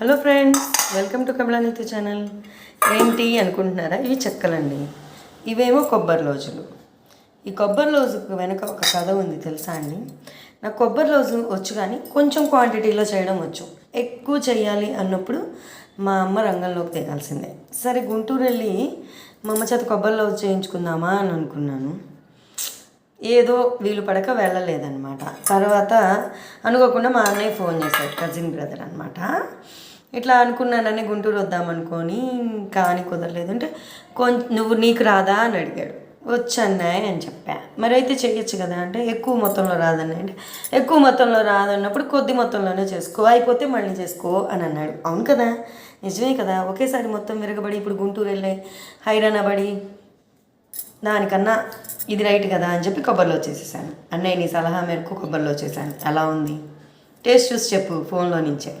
Hello friends welcome to Kamalanithya channel. ఏంటి అనుకుంటున్నారా? ఇవి చెక్కలండి. ఇవేమో కొబ్బరి లోజులు. ఈ కొబ్బరి లోజుకు వెనక ఒక కథ ఉంది తెలుసా అండి? నాకు కొబ్బరి లోజు వచ్చు కానీ కొంచెం క్వాంటిటీలో చేయడం వచ్చు. ఎక్కువ చేయాలి అన్నప్పుడు మా అమ్మ రంగంలోకి దిగాల్సిందే. సరే గుంటూరు వెళ్ళి మా అమ్మ చేత కొబ్బరి లోజు చేయించుకుందామా అని అనుకున్నాను. ఏదో వీలు పడక వెళ్ళలేదన్నమాట. తర్వాత అనుకోకుండా మా అన్నయ్య ఫోన్ చేశాడు కజిన్ బ్రదర్ అనమాట ఇట్లా అనుకున్నానని గుంటూరు వద్దామనుకొని కానీ కుదరలేదు. అంటే కొంచెం నువ్వు నీకు రాదా అని అడిగాడు. వచ్చన్నాయి అని చెప్పా. మరి అయితే చేయొచ్చు కదా అంటే ఎక్కువ మొత్తంలో రాదన్న అంటే ఎక్కువ మొత్తంలో రాదన్నప్పుడు కొద్ది మొత్తంలోనే చేసుకో అయిపోతే మళ్ళీ చేసుకో అని అన్నాడు. అవును కదా నిజమే కదా. ఒకేసారి మొత్తం విరగబడి ఇప్పుడు గుంటూరు వెళ్ళే హైరానా పడి దానికన్నా ఇది రైట్ కదా అని చెప్పి కొబ్బరిలో చేసేసాను అన్నయ్య నీ సలహా మేరకు కొబ్బరిలో చేశాను ఎలా ఉంది. టేస్ట్ చూసి చెప్పు ఫోన్లో నుంచే.